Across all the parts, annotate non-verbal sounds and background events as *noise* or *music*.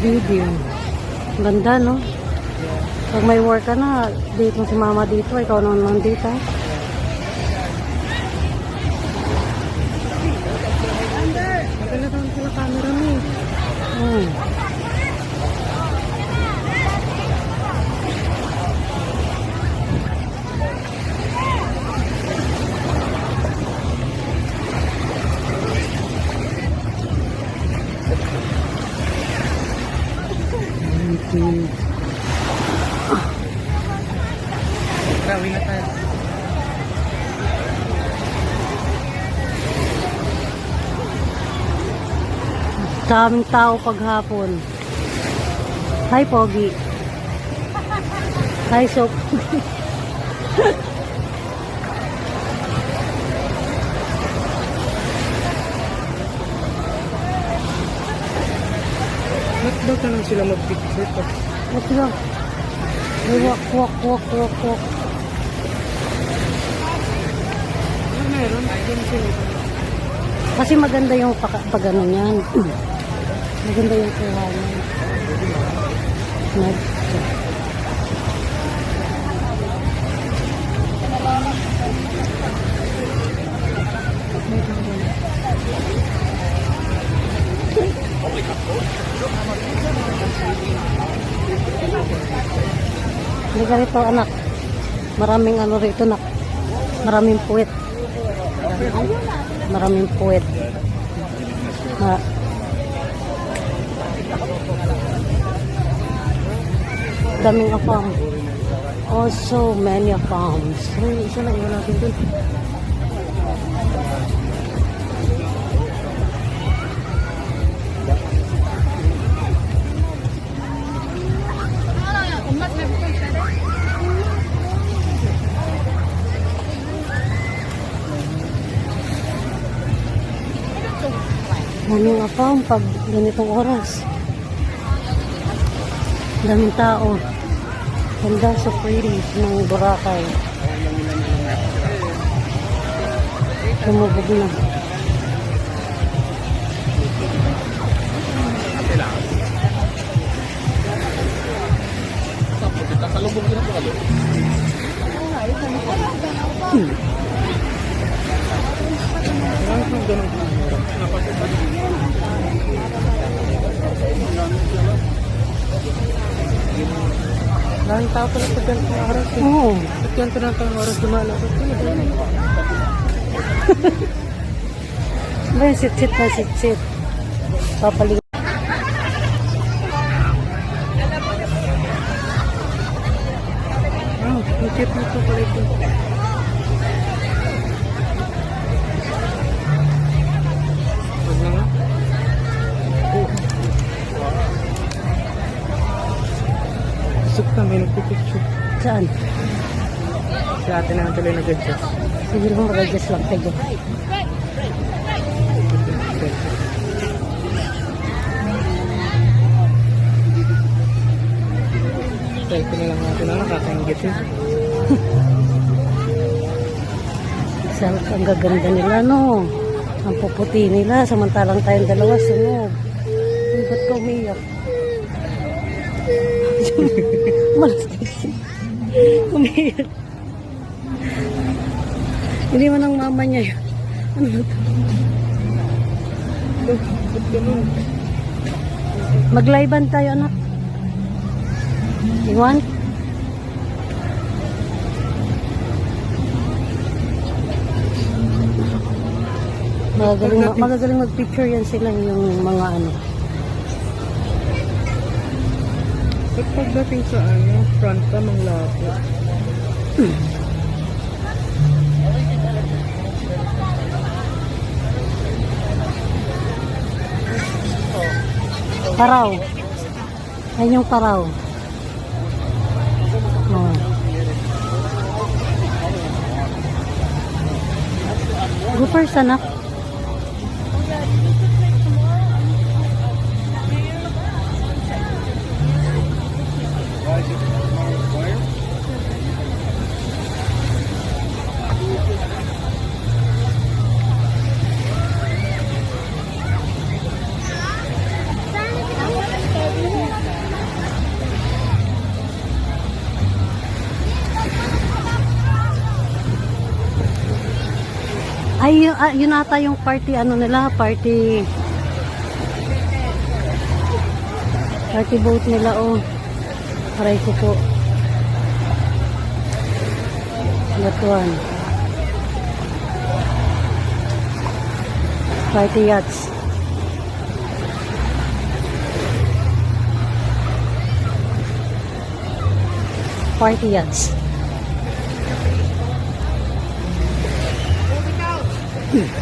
Ang Ganda, no? Pag may work ka na, date mo si mama dito, ikaw naman nandito. Maganda daw sila camera mo. Hmm. Hmm. Daming tao paghapon. Hi, Pogi. Hi, Soap. Ba't daw ka lang sila mag-picture pa? What's wrong? Walk, walk, walk, walk, walk. Ano meron? Ayun sila. Kasi maganda yung pag, pag ano niyan. *clears throat* maganda yung kuha niyan. Nag Hindi ka rito anak. Maraming ano rito nak. Maraming puwet. Maraming puwet. Ma daming afam. Oh, so many afams. So, isa lang yun natin dun. Daming afam pag ganitong oras. Daming tao. Ganda so pretty ng Boracay. Lumubog na. Hmm. Parang kung ganun. Lahat tao pala sa ganitong oras. eh. Oo. Ba't ganito na itong oras lumalabas? *laughs* May sit-sit na sit-sit. Papaling. Ah, ang cute nito pala ito. Saan? Si ate na tuloy nag-adjust. Siguro mo mag-adjust lang kayo. Selfie na lang natin na nakakaingit eh. *laughs* Sa, ang gaganda nila, no? Ang puputi nila, samantalang tayong dalawa, sunog. Ba't ka umiyak? *laughs* Malas kasi. Umiyak. Hindi man ang mama niya yun. Ano ganun? Magliban tayo, anak. Iwan? Magagaling, magagaling mag-picture yan sila yung mga ano. Ba't pagdating sa ano, front pa mang lapo? Paraw. Yan yung paraw. Oh. Go first, anak. Ay, yun, ah, yun ata yung party, ano nila, party, party boat nila, oh. Aray ko po. That one. Party yachts. Party yachts.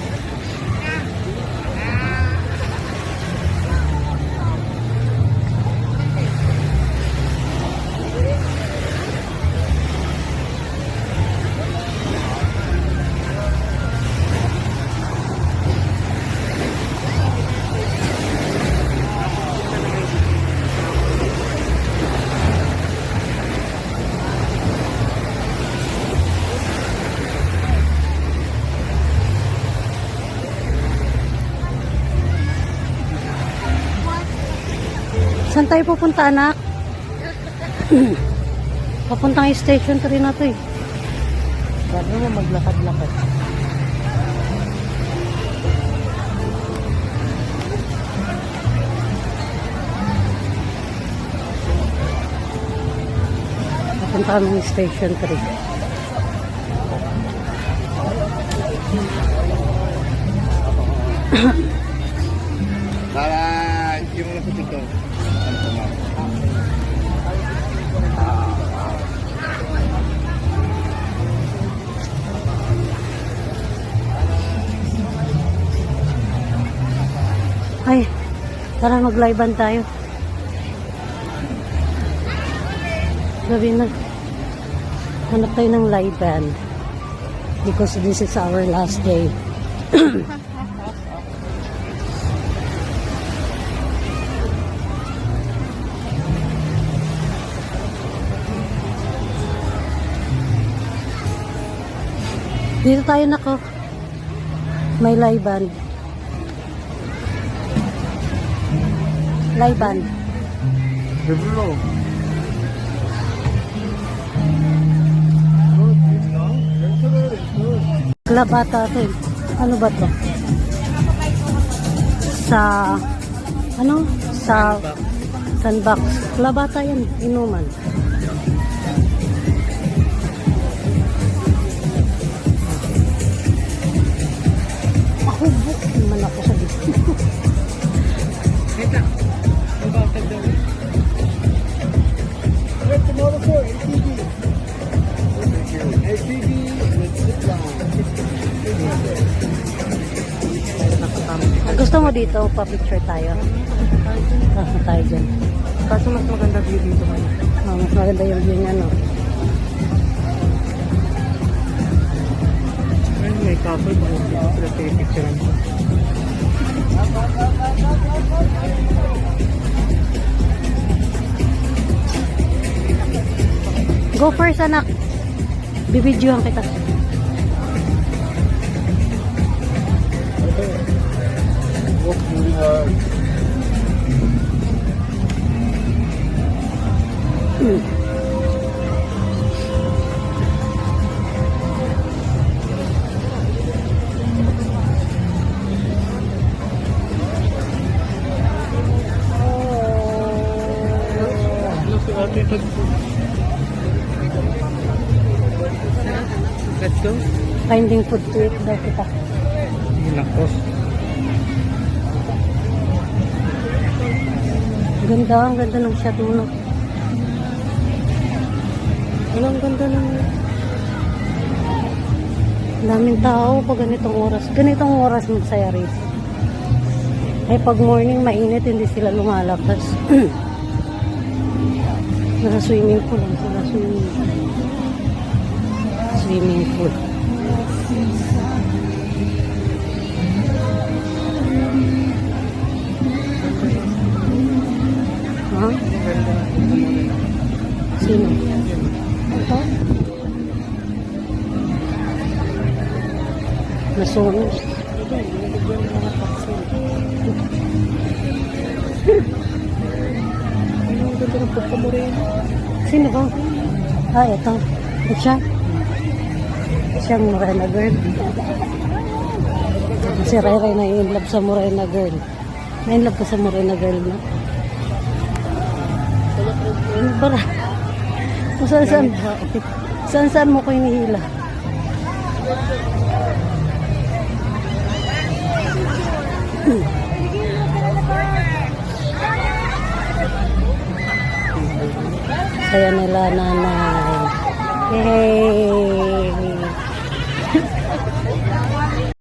*laughs* Saan tayo pupunta, anak? *clears throat* Papuntang station 3 na to eh. Sabi mo maglakad-lakad. Papunta kami station 3. Para *clears throat* mag-livean tayo. Gabi na. Hanap tayo ng live band. Because this is our last day. *coughs* Dito tayo nako. May live band. Live band. Biblo. Club ata ito eh. Ano ba to? Sa, ano? Sa sandbox. Club ata yan, inuman. Ako book naman ako sa dito. Ito. Tomorrow po, ATV. ATV, sit down. Ah, Gusto mo dito, pa-picture tayo? Ah, tayo dyan. Kaso mas maganda view dito man. Ah, mas maganda yung view niya, no? Ay, may couple tayo picture mo. Go first, anak. Bibidyohan kita. Walk really hard. Finding food to eat daw kita. Nakos. Ganda, ang ganda ng shot mo. no? Ano, ang ganda ng... Daming tao pag ganitong oras. Ganitong oras masaya rin. Ay pag morning mainit, hindi sila lumalabas. *clears throat* Nasa swimming pool lang sila. Swimming pool. Swimming pool. Ha? Sino? Ito? Nasunog. Sino ba? Ah, ito. Ito siya. Siyang morena girl. Si Ray Ray na in love sa Morena girl. Na in love ka sa Morena girl na. Ano ba ra? Kung saan saan, saan saan mo ko hinihila? Saya nila nanay. Yay!